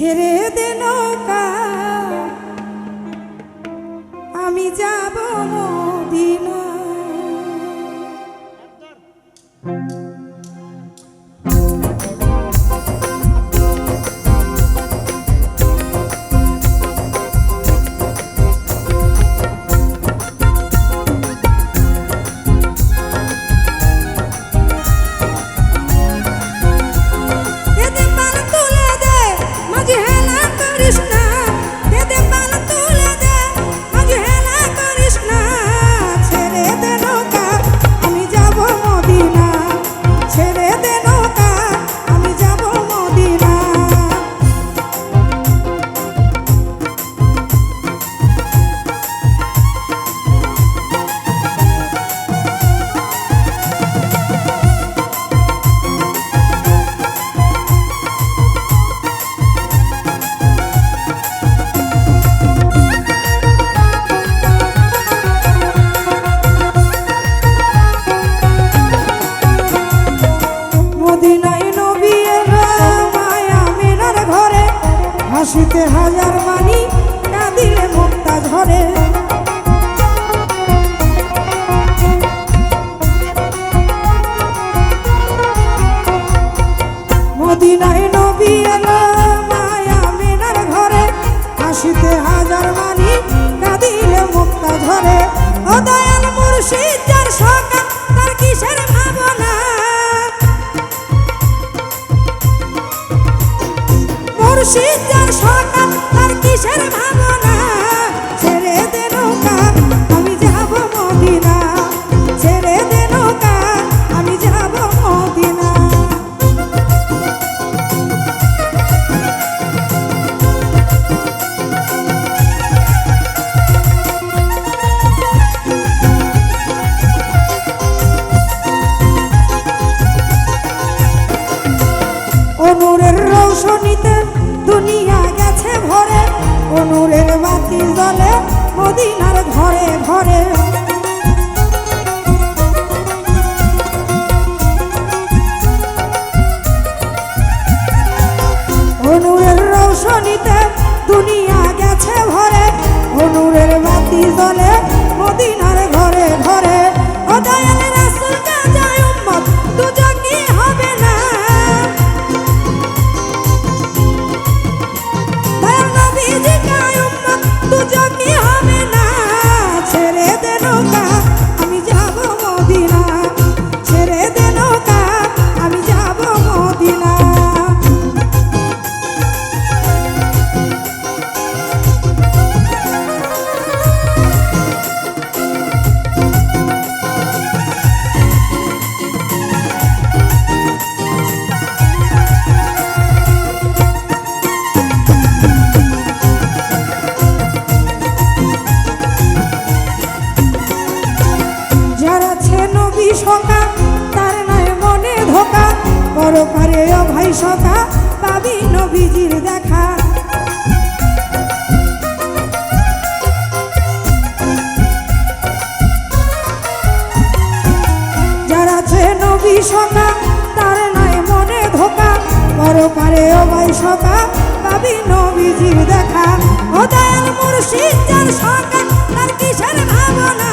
ছেড়ে দে নৌকা। খুশিতে হাজার মানি না দিলে ধরে। মদিনায় নবী এলো মায়া ঘরে হাসিতে হাজার মানি না দিলে মুক্তা ধরে। ও মুর্শিদ, যার সকাল তার কিসের ভাবনা? মুর্শিদ সকাল আর কিসের ভাবনা? পরপারে ও ভাই সখা পাবি নবীজির দেখা। যারা আছে নবী সখা তার নাই মনে ধোকা। পরপারে ও ভাই সখা পাবি নবীজির দেখা। ও দয়াল মুর্শিদ, যার সখা তার কিসের ভাবনা?